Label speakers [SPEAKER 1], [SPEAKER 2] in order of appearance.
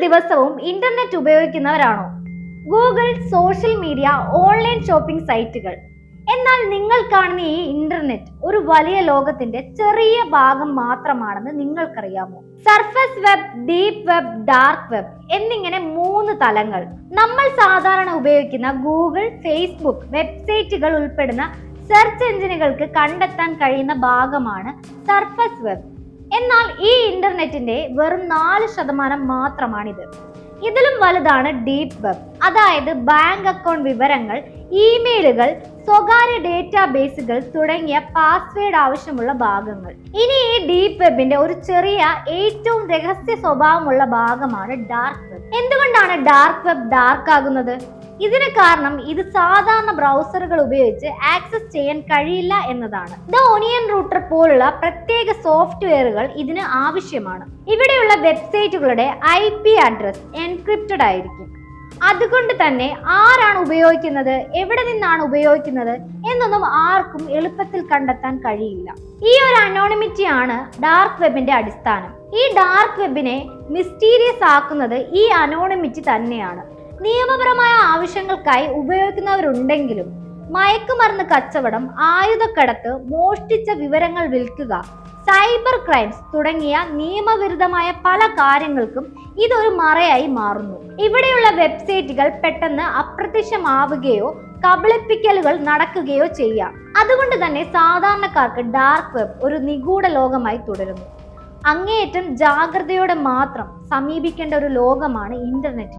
[SPEAKER 1] ദിവസവും internet ഉപയോഗിക്കുന്നവരാണോ? Google social media online shopping സൈറ്റുകൾ എന്നാൽ നിങ്ങൾ കാണുന്ന ഈ ഇന്റർനെറ്റ് ഒരു വലിയ ലോകത്തിന്റെ ചെറിയ ഭാഗം മാത്രമാണെന്ന് നിങ്ങൾക്കറിയാമോ? Surface web deep web dark web എന്നിങ്ങനെ മൂന്ന് തലങ്ങൾ. നമ്മൾ സാധാരണ ഉപയോഗിക്കുന്ന ഗൂഗിൾ ഫേസ്ബുക്ക് വെബ്സൈറ്റുകൾ ഉൾപ്പെടുന്ന സെർച്ച് എഞ്ചിനുകൾക്ക് കണ്ടെത്താൻ കഴിയുന്ന ഭാഗമാണ് സർഫസ് വെബ് എന്നാൽ ഈ ഇന്റർനെറ്റിന്റെ വെറും നാല് ശതമാനം മാത്രമാണിത്. ഇതിലും വലുതാണ് ഡീപ് വെബ്. അതായത് ബാങ്ക് അക്കൗണ്ട് വിവരങ്ങൾ ഇമെയിലുകൾ സ്വകാര്യ ഡേറ്റാബേസുകൾ തുടങ്ങിയ പാസ്വേഡ് ആവശ്യമുള്ള ഭാഗങ്ങൾ. ഇനി ഈ ഡീപ് വെബിന്റെ ഒരു ചെറിയ ഏറ്റവും രഹസ്യ സ്വഭാവമുള്ള ഭാഗമാണ് ഡാർക്ക് വെബ്. എന്തുകൊണ്ടാണ് ഡാർക്ക് വെബ് ഡാർക്ക് ആകുന്നത് ഇതിന് കാരണം ഇത് സാധാരണ ബ്രൗസറുകൾ ഉപയോഗിച്ച് ആക്സസ് ചെയ്യാൻ കഴിയില്ല എന്നതാണ്. ദ ഒനിയൻ റൂട്ടർ പോലുള്ള പ്രത്യേക സോഫ്റ്റ്വെയറുകൾ ഇതിന് ആവശ്യമാണ്. ഇവിടെയുള്ള വെബ്സൈറ്റുകളുടെ ഐ പി അഡ്രസ് എൻക്രിപ്റ്റഡ് ആയിരിക്കും. അതുകൊണ്ട് തന്നെ ആരാണ് ഉപയോഗിക്കുന്നത് എവിടെ നിന്നാണ് ഉപയോഗിക്കുന്നത് എന്നൊന്നും ആർക്കും എളുപ്പത്തിൽ കണ്ടെത്താൻ കഴിയില്ല. ഈ ഒരു അനോണിമിറ്റി ആണ് ഡാർക്ക് വെബിന്റെ അടിസ്ഥാനം. ഈ ഡാർക്ക് വെബിനെ മിസ്റ്റീരിയസ് ആക്കുന്നത് ഈ അനോണിമിറ്റി തന്നെയാണ്. നിയമപരമായ ആവശ്യങ്ങൾക്കായി ഉപയോഗിക്കുന്നവരുണ്ടെങ്കിലും മയക്കുമരുന്ന് കച്ചവടം ആയുധക്കടത്ത് മോഷ്ടിച്ച വിവരങ്ങൾ വിൽക്കുക സൈബർ ക്രൈംസ് തുടങ്ങിയ നിയമവിരുദ്ധമായ പല കാര്യങ്ങൾക്കും ഇതൊരു മറയായി മാറുന്നു. ഇവിടെയുള്ള വെബ്സൈറ്റുകൾ പെട്ടെന്ന് അപ്രത്യക്ഷമാവുകയോ കബളിപ്പിക്കലുകൾ നടക്കുകയോ ചെയ്യാം. അതുകൊണ്ട് തന്നെ സാധാരണക്കാർക്ക് ഡാർക്ക് വെബ് ഒരു നിഗൂഢ ലോകമായി തുടരുന്നു. അങ്ങേയറ്റം ജാഗ്രതയോടെ മാത്രം സമീപിക്കേണ്ട ഒരു ലോകമാണ് ഇന്റർനെറ്റ്.